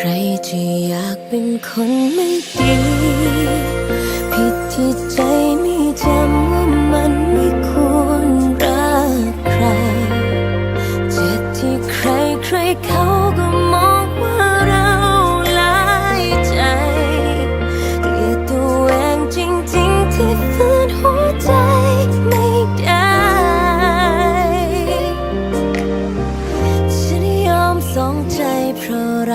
ใครจะอยากเป็นคนไม่ดี ผิดที่ใจไม่จำว่ามันไม่ควรรักใคร เจ็บที่ใครใครเขา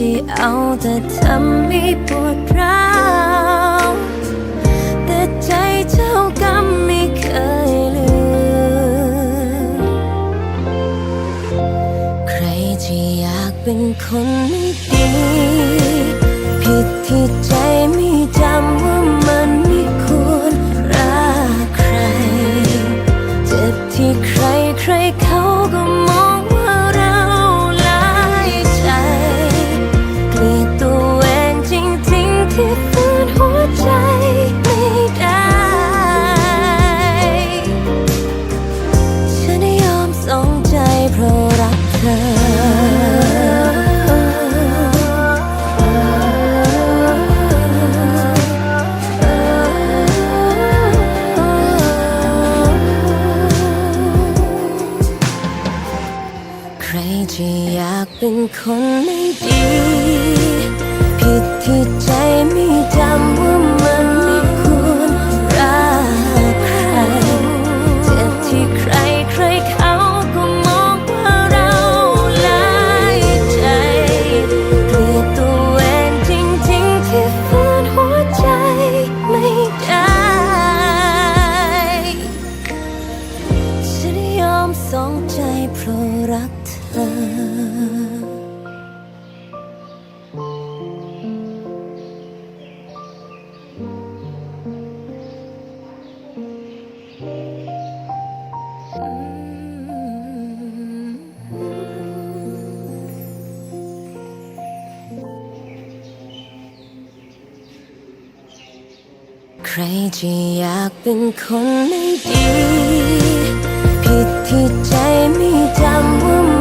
ที่เอาแต่ทำให้ปวดร้าวแต่ใจเจ้ากรรมไม่เคยลืม ใครจะอยากเป็นคนไม่ดี ผิดที่ใจไม่จำว่ามันไม่ควรรักใคร เจ็บที่ใครใครเขาก็ รจะอยากเป็นคนไม่ดี ผิดที่ใจไม่จำว่ามันไม่ควรรักใครเจ็บที่ใครใครเขาก็มองว่าเราหลายใจเกลียดตัวเองจริงๆที่ฝืนหัวใจไม่ได้ฉันยอมสองใจเพราะรัก ใครจะอยากเป็นคนไม่ดี ผิดที่ใจไม่จำว่า